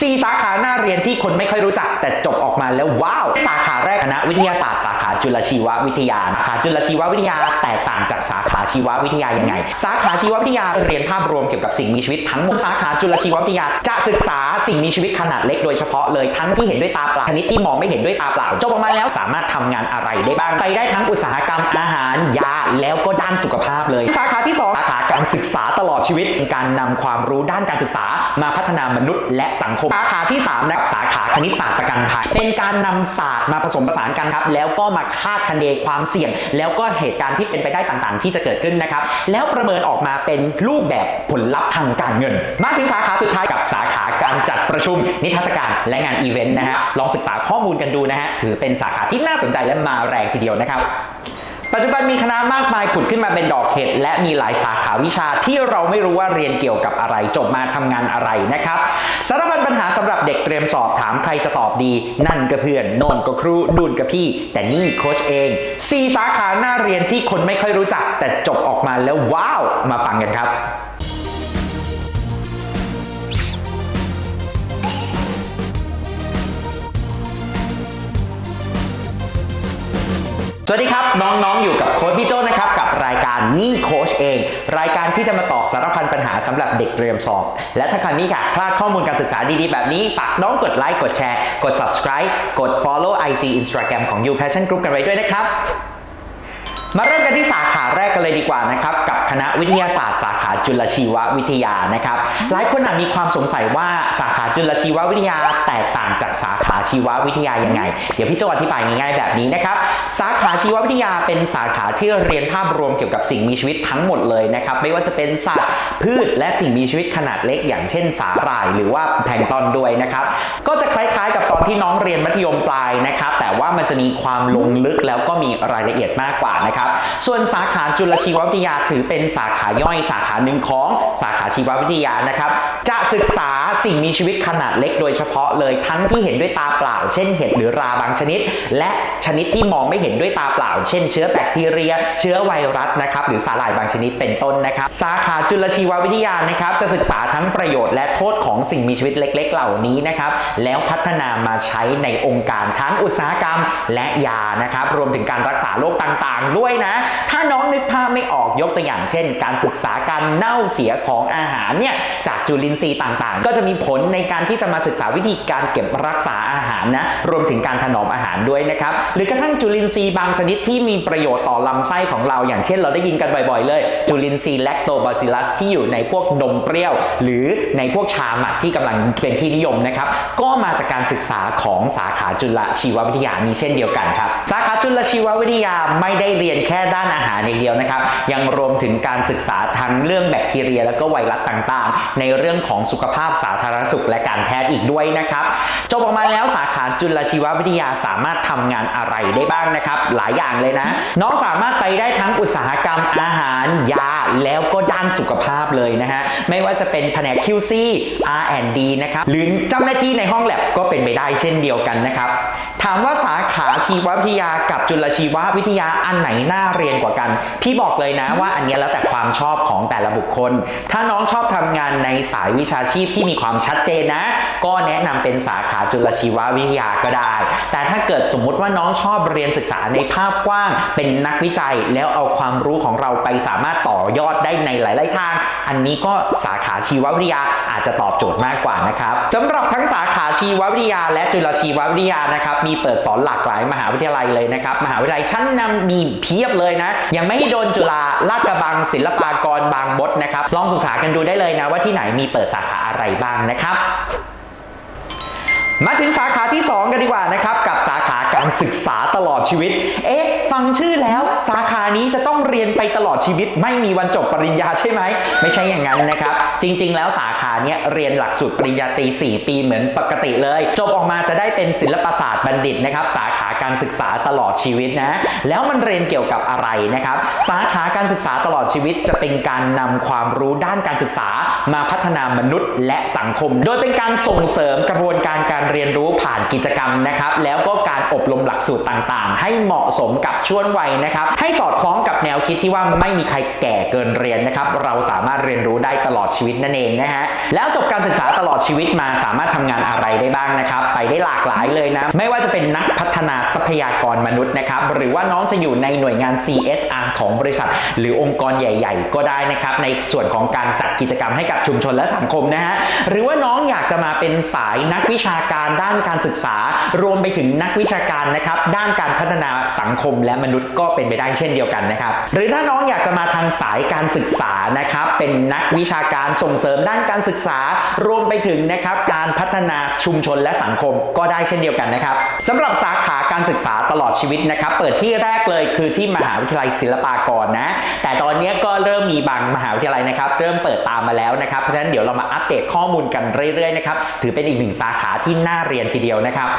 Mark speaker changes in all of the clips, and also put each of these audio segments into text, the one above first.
Speaker 1: 4สาขาหน้าเรียนที่คนไม่ค่อยรู้จัก แต่จบออกมาแล้วว้าว สาขาแรกคณะวิทยาศาสตร์สาขาจุลชีววิทยาสาขาจุลชีววิทยาแตกต่างจากสาขาชีววิทยายังไง สาขาชีววิทยาเรียนภาพรวมเกี่ยวกับสิ่งมีชีวิตทั้งหมดสาขาจุลชีววิทยาจะศึกษาสิ่งมีชีวิตขนาดเล็กโดยเฉพาะเลยทั้งที่เห็นด้วยตาเปล่าชนิดที่มองไม่เห็นด้วยตาเปล่าจบออกมาแล้วสามารถทำงานอะไรได้บ้างไปได้ทั้งอุตสาหกรรมอาหารยาแล้วก็ด้านสุขภาพเลย สาขาที่ 2 สาขาการศึกษาตลอดชีวิตการนำความรู้ด้านการศึกษามาพัฒนามนุษย์และสังคมสาขาที่3นะสาขาคณิตศาสตร์ประกันภัยเป็นการนำศาสตร์มาผสมผสานกันครับ แล้วก็มาคาดคะเนความเสี่ยง แล้วก็เหตุการณ์ที่เป็นไปได้ต่างๆ ที่จะเกิดขึ้นนะครับ แล้วประเมินออกมาเป็นรูปแบบผลลัพธ์ทางการเงิน มาถึงสาขาสุดท้ายกับสาขาการจัดประชุม นิทรรศการและงานอีเวนต์นะฮะลองศึกษาข้อมูลกันดูนะฮะถือเป็นสาขาที่น่าสนใจและมาแรงทีเดียวนะครับ ปัจจุบันมีคณะมากมายผุดขึ้นมาเป็นดอกเห็ดและมีหลายสาขาวิชาที่เราไม่รู้ว่าเรียนเกี่ยวกับอะไรจบมาทำงานอะไรนะครับสารพันปัญหาสำหรับเด็กเตรียมสอบถามใครจะตอบดี นั่นก็เพื่อนโนนก็ครูนู่นก็พี่ แต่นี่โค้ชเอง4สาขาหน้าเรียนที่คนไม่ค่อยรู้จัก แต่จบออกมาแล้วว้าว มาฟังกันครับ สวัสดีครับ น้อง ๆ อยู่กับโค้ชพี่โจ้นะครับ กับรายการนี่โค้ชเอง รายการที่จะมาตอบสารพันปัญหาสำหรับเด็กเตรียมสอบ และถ้าครนี่ค่ะพลาดข้อมูลการศึกษาดีๆ แบบนี้ ฝากน้องกดไลค์กดแชร์กด subscribe กด follow IG Instagram ของ You Passion Group กันไว้ด้วยนะครับ มาเริ่มกันที่สาขาแรกกันเลยดีกว่านะครับ กับคณะวิทยาศาสตร์สาขาจุลชีววิทยานะครับ หลายคนอาจมีความสงสัยว่าสาขาจุลชีววิทยาแตกต่างจากสาขาชีววิทยายังไง เดี๋ยวพี่โจอธิบายง่ายๆแบบนี้นะครับสาขาชีววิทยาเป็นสาขาที่เรียนภาพรวมเกี่ยวกับสิ่งมีชีวิตทั้งหมดเลยนะครับไม่ว่าจะเป็นสัตว์พืชและสิ่งมีชีวิตขนาดเล็ก อย่างเช่นสาหร่าย หรือว่าแพลงก์ตอนด้วยนะครับก็จะคล้ายๆ กับตอนที่น้องเรียนมัธยมปลายนะครับแต่ว่ามันจะมีความลงลึกแล้วก็มีรายละเอียดมากกว่านะครับส่วนสาขาจุลชีววิทยาถือเป็น็นสาขาย่อยสาขาหนึ่งของสาขาชีววิทยานะครับ จะศึกษาสิ่งมีชีวิตขนาดเล็กโดยเฉพาะเลยทั้งที่เห็นด้วยตาเปล่า เช่นเห็ดหรือราบางชนิด และชนิดที่มองไม่เห็นด้วยตาเปล่า เช่นเชื้อแบคทีเรีย เชื้อไวรัสนะครับหรือสาหร่ายบางชนิดเป็นต้นนะครับ สาขาจุลชีววิทยานะครับ จะศึกษาทั้งประโยชน์และโทษของสิ่งมีชีวิตเล็ก ๆ เหล่านี้นะครับแล้วพัฒนามาใช้ในองค์การทั้งอุตสาหกรรมและยานะครับรวมถึงการรักษาโรคต่างๆ ด้วยนะ ถ้าน้องนึกภาพไม่ออกยกตัวอย่างเช่น การศึกษาการเน่าเสียของอาหารเนี่ยจากจุลินทรีย์ต่างๆ ก็จะมีผลในการที่จะมาศึกษาวิธีการเก็บรักษาอาหารนะรวมถึงการถนอมอาหารด้วยนะครับหรือกระทั่งจุลินทรีย์บางชนิดที่มีประโยชน์ต่อลำไส้ของเรา อย่างเช่นเราได้ยินกันบ่อยๆเลย จุลินทรีย์แลคโตบาซิลัสที่อยู่ในพวกนมเปรี้ยว หรือในพวกชาหมักที่กำลังเป็นที่นิยมนะครับก็มาจากการศึกษาของสาขาจุลชีววิทยานี้เช่นเดียวกันครับสาขาจุลชีววิทยาไม่ได้เรียนแค่ด้านอาหารอย่างเดียวนะครับยังรวมถึงการศึกษาทั้งเรื่องแบคทีเรีย และก็ไวรัสต่างๆ ในเรื่องของสุขภาพสาธารณสุขและการแพทย์อีกด้วยนะครับจบออกมาแล้วสาขาจุลชีววิทยาสามารถทำงานอะไรได้บ้างนะครับ หลายอย่างเลยนะ น้องสามารถไปได้ทั้งอุตสาหกรรมอาหารยาแล้วก็ด้านสุขภาพเลยนะฮะไม่ว่าจะเป็นแผนก QC R&D นะครับหรือเจ้าหน้าที่ในห้องแลบก็เป็นไปได้เช่นเดียวกันนะครับถามว่าสาขาชีววิทยากับจุลชีววิทยาอันไหนน่าเรียนกว่ากัน พี่บอกเลยนะว่าอันนี้ยแล้วแต่ความชอบของแต่ละบุคคล ถ้าน้องชอบทำงานในสายวิชาชีพที่มีความชัดเจนนะ ก็แนะนำเป็นสาขาจุลชีววิทยาก็ได้ แต่ถ้าเกิดสมมุติว่าน้องชอบเรียนศึกษาในภาพกว้าง เป็นนักวิจัยแล้วเอาความรู้ของเราไปสามารถต่อยอดได้ในหลาย ๆ ทาง อันนี้ก็สาขาชีววิทยาอาจจะตอบโจทย์มากกว่านะครับสำหรับทั้งสาขาชีววิทยา และจุลชีววิทยานะครับมีเปิดสอนหลากหลายมหาวิทยาลัยเลยนะครับมหาวิทยาลัยชั้นนำมีเพียบเลยนะยังไม่โดนจุฬาลาดกระบังศิลปากรบางมดนะครับลองศึกษากันดูได้เลยนะว่าที่ไหนมีเปิดสาขาอะไรบ้างนะครับ มาถึงสาขาที่ 2 กันดีกว่านะครับ กับสาขาการศึกษาตลอดชีวิต เอ๊ะ ฟังชื่อแล้วสาขานี้จะต้องเรียนไปตลอดชีวิต ไม่มีวันจบปริญญาใช่ไหม ไม่ใช่อย่างนั้นนะครับ จริง ๆ แล้วสาขาเนี้ยเรียนหลักสูตรปริญญาตรี4 ปีเหมือนปกติเลย จบออกมาจะได้เป็นศิลปศาสตร์บัณฑิตนะครับ สาขาการศึกษาตลอดชีวิตนะ แล้วมันเรียนเกี่ยวกับอะไรนะครับ สาขาการศึกษาตลอดชีวิตจะเป็นการนำความรู้ด้านการศึกษามาพัฒนามนุษย์และสังคม โดยเป็นการส่งเสริมกระบวนการการเรียนรู้ผ่านกิจกรรมนะครับ แล้วก็การอบรมหลักสูตรต่างๆ ให้เหมาะสมกับชวนวัยนะครับให้สอดคล้องกับแนวคิดที่ว่าไม่มีใครแก่เกินเรียนนะครับเราสามารถเรียนรู้ได้ตลอดชีวิตนั่นเองนะฮะแล้วจบการศึกษาตลอดชีวิตมาสามารถทำงานอะไรได้บ้างนะครับไปได้หลากหลายเลยนะไม่ว่าจะเป็นนักพัฒนาทรัพยากรมนุษย์นะครับหรือว่าน้องจะอยู่ในหน่วยงาน CSR ของบริษัท หรือองค์กรใหญ่ ๆ ก็ได้นะครับในส่วนของการจัดกิจกรรมให้กับชุมชนและสังคมนะฮะหรือว่าน้องอยากจะมาเป็นสายนักวิชาการด้านการศึกษา รวมไปถึงนักวิชาการนะครับด้านการพัฒนาสังคมและมนุษย์ก็เป็นไปได้เช่นเดียวกันนะครับ หรือถ้าน้องอยากจะมาทางสายการศึกษานะครับ เป็นนักวิชาการส่งเสริมด้านการศึกษา รวมไปถึงนะครับการพัฒนาชุมชนและสังคมก็ได้เช่นเดียวกันนะครับสำหรับสาขาการศึกษาตลอดชีวิตนะครับ เปิดที่แรกเลยคือที่มหาวิทยาลัยศิลปากรนะ แต่ตอนนี้ก็เริ่มมีบางมหาวิทยาลัยนะครับ เริ่มเปิดตามมาแล้วนะครับ เพราะฉะนั้นเดี๋ยวเรามาอัปเดตข้อมูลกันเรื่อยๆนะครับ ถือเป็นอีกหนึ่งสาขาที่น่าเรียนทีเดียวนะครับ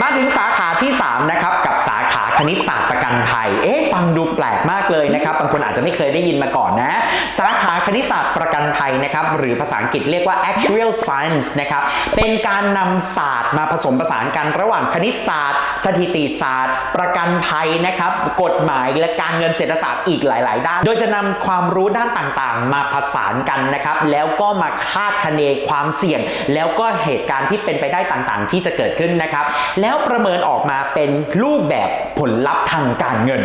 Speaker 1: มาถึงสาขาที่ 3 นะครับ กับสาขา ณิตศาสตร์ประกันภัย เอ๊ะฟังดูแปลกมากเลยนะครับ บางคนอาจจะไม่เคยได้ยินมาก่อนนะ สาขาคณิตศาสตร์ประกันภัยนะครับ หรือภาษาอังกฤษเรียกว่า actual science นะครับ เป็นการนำศาสตร์มาผสมผสานกันระหว่างคณิตศาสตร์ สถิติศาสตร์ ประกันภัยนะครับ กฎหมายและการเงินเศรษฐศาสตร์อีกหลาย ๆ ด้าน โดยจะนำความรู้ด้านต่าง ๆ มาผสานกันนะครับ แล้วก็มาคาดคะเนความเสี่ยง แล้วก็เหตุการณ์ที่เป็นไปได้ต่าง ๆ ที่จะเกิดขึ้นนะครับ แล้วประเมินออกมาเป็นรูปแบบผลลับทางการเงิน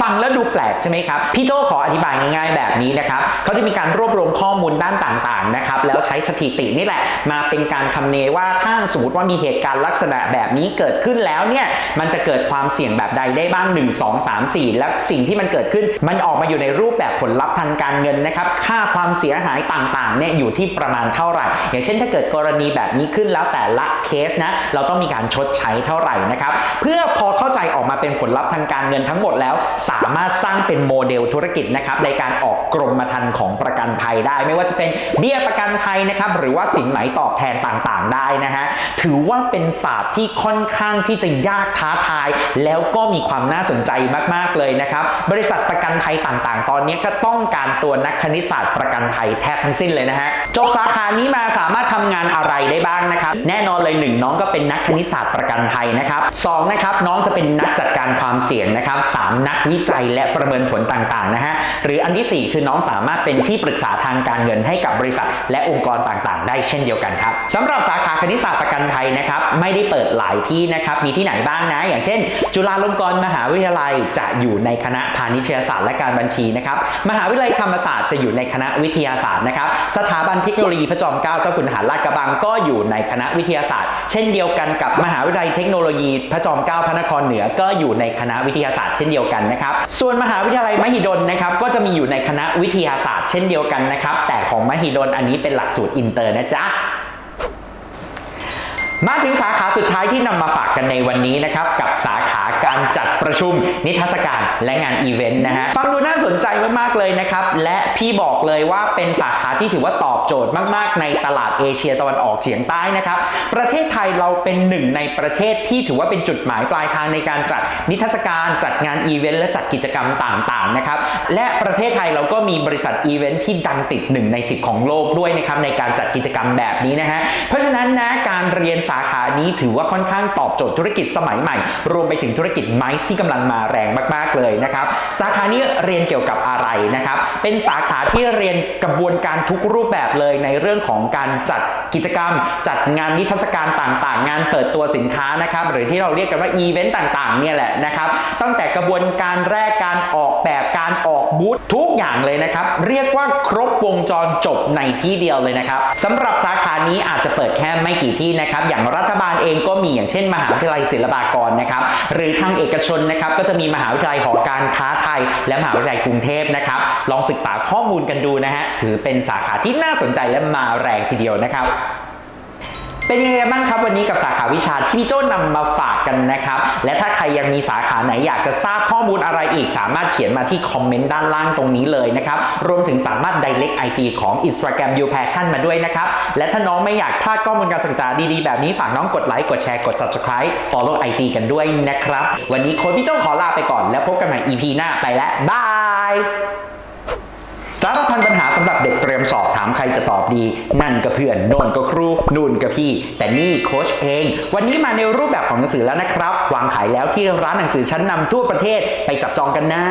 Speaker 1: ฟังแล้วดูแปลกใช่ไหมครับ พี่โจขออธิบายง่ายๆแบบนี้นะครับเขาจะมีการรวบรวมข้อมูลด้านต่างๆนะครับแล้วใช้สถิตินี่แหละ มาเป็นการคำเนว่าถ้าสมมติว่ามีเหตุการณ์ลักษณะแบบนี้เกิดขึ้นแล้วเนี่ยมันจะเกิดความเสี่ยงแบบใดได้บ้าง 1 2 3 4 และสิ่งที่มันเกิดขึ้น มันออกมาอยู่ในรูปแบบผลลัพธ์ทางการเงินนะครับค่าความเสียหายต่างๆเนี่ยอยู่ที่ประมาณเท่าไหร่ อย่างเช่นถ้าเกิดกรณีแบบนี้ขึ้นแล้วแต่ละเคสนะเราต้องมีการชดใช้เท่าไหร่นะครับเพื่อพอเข้าใจออกมาเป็นผลลัพธ์ทางการเงินทั้งหมดแล้วสามารถสร้างเป็นโมเดลธุรกิจนะครับในการออกกรมธรรม์ของประกันภัยได้ ไม่ว่าจะเป็นเบี้ยประกันภัยนะครับหรือว่าสินไหมตอบแทนต่างๆ ได้นะฮะถือว่าเป็นศาสตร์ที่ค่อนข้างที่จะยากท้าทาย แล้วก็มีความน่าสนใจมากๆเลยนะครับบริษัทประกันภัยต่างๆ ตอนนี้ก็ต้องการตัวนักคณิตศาสตร์ประกันภัยแทบทั้งสิ้นเลยนะฮะจบสาขานี้มาสามารถทำงานอะไรได้บ้างนะครับแน่นอนเลยหนึ่งน้องก็เป็นนักคณิตศาสตร์ประกันภัยนะครับสองนะครับน้องจะเป็นนักจัดการความเสี่ยงนะครับสามนักวิจัยและประเมินผลต่างๆนะฮะหรืออันที่สี่คือน้องสามารถเป็นที่ปรึกษาทางการเงินให้กับบริษัท และองค์กรต่างๆ ได้เช่นเดียวกันครับสำหรับสาขาคณิตศาสตร์ประกันภัยนะครับไม่ได้เปิดหลายที่นะครับมีที่ไหนบ้างนะ อย่างเช่น จุฬาลงกรณ์มหาวิทยาลัยจะอยู่ในคณะพาณิชยศาสตร์และการบัญชีนะครับมหาวิทยาลัยธรรมศาสตร์จะอยู่ในคณะวิทยาศาสตร์นะครับสถาบันเทคโนโลยีพระจอมเกล้าเจ้าคุณทหารลาดกระบังก็อยู่ในคณะวิทยาศาสตร์ เช่นเดียวกันกับมหาวิทยาลัยเทคโนโลยีพระจอมเกล้าพระนครเหนือก็อยู่ในคณะวิทยาศาสตร์เช่นเดียวกันนะครับส่วนมหาวิทยาลัยมหิดลนะครับก็จะมีอยู่ในคณะวิทยาศาสตร์เช่นเดียวกันนะครับ แต่ของมหิดลอันนี้เป็นหลักสูตรอินเตอร์นะจ๊ะ มาถึงสาขาสุดท้ายที่นำมาฝากกันในวันนี้นะครับกับสาขาการจัดประชุม นิทรรศการและงานอีเวนต์นะฮะฟังดูน่าสนใจมากๆเลยนะครับและพี่บอกเลยว่าเป็นสาขาที่ถือว่าตอบโจทย์มาก ๆ ในตลาดเอเชียตะวันออกเฉียงใต้นะครับประเทศไทยเราเป็นหนึ่งในประเทศที่ถือว่าเป็นจุดหมายปลายทางในการจัดนิทรรศการจัดงานอีเวนต์และจัดกิจกรรมต่างๆนะครับและประเทศไทยเราก็มีบริษัทอีเวนต์ที่ดังติดหนึ่งในสิบของโลกด้วยนะครับในการจัดกิจกรรมแบบนี้นะฮะเพราะฉะนั้นนะการเรียนสาขานี้ถือว่าค่อนข้างตอบโจทย์ธุรกิจสมัยใหม่ รวมไปถึงธุรกิจไมซ์ที่กำลังมาแรงมากๆเลยนะครับสาขานี้เรียนเกี่ยวกับอะไรนะครับเป็นสาขาที่เรียนกระบวนการทุกรูปแบบเลยในเรื่องของการจัดกิจกรรม จัดงานนิทรรศการต่างๆ งานเปิดตัวสินค้านะครับหรือที่เราเรียกกันว่าอีเวนต์ต่างๆเนี่ยแหละนะครับตั้งแต่กระบวนการแรกการออกแบบการออกบูธทุกอย่างเลยนะครับเรียกว่าครบวงจรจบในที่เดียวเลยนะครับสำหรับสาขานี้อาจจะเปิดแค่ไม่กี่ที่นะครับอย่างรัฐบาลเองก็มีอย่างเช่น มหาวิทยาลัยศิลปากรนะครับ หรือทางเอกชนนะครับก็จะมีมหาวิทยาลัยหอการค้าไทย และมหาวิทยาลัยกรุงเทพนะครับ ลองศึกษาข้อมูลกันดูนะฮะถือเป็นสาขาที่น่าสนใจและมาแรงทีเดียวนะครับ เป็นยังไงบ้างครับวันนี้กับสาขาวิชาที่พี่โจ้นำมาฝากกันนะครับ และถ้าใครยังมีสาขาไหนอยากจะทราบข้อมูลอะไรอีก สามารถเขียนมาที่คอมเมนต์ด้านล่างตรงนี้เลยนะครับ รวมถึงสามารถ direct IG ของ Instagram You Passion มาด้วยนะครับ และถ้าน้องไม่อยากพลาดข้อมูลการศึกษาดีๆ แบบนี้ฝากน้องกดไลค์กดแชร์กด subscribe follow IG กันด้วยนะครับ วันนี้โค้ชพี่โจ้ขอลาไปก่อน แล้วพบกันใหม่ EP หน้าไปแล้วบาย สารพันปัญหาสำหรับเด็กเตรียมสอบถามใครจะตอบดี นั่นก็เพื่อนโน่นก็ครูนู่นก็พี่ แต่นี่โค้ชเอง วันนี้มาในรูปแบบของหนังสือแล้วนะครับ วางขายแล้วที่ร้านหนังสือชั้นนำทั่วประเทศไปจับจองกันนะ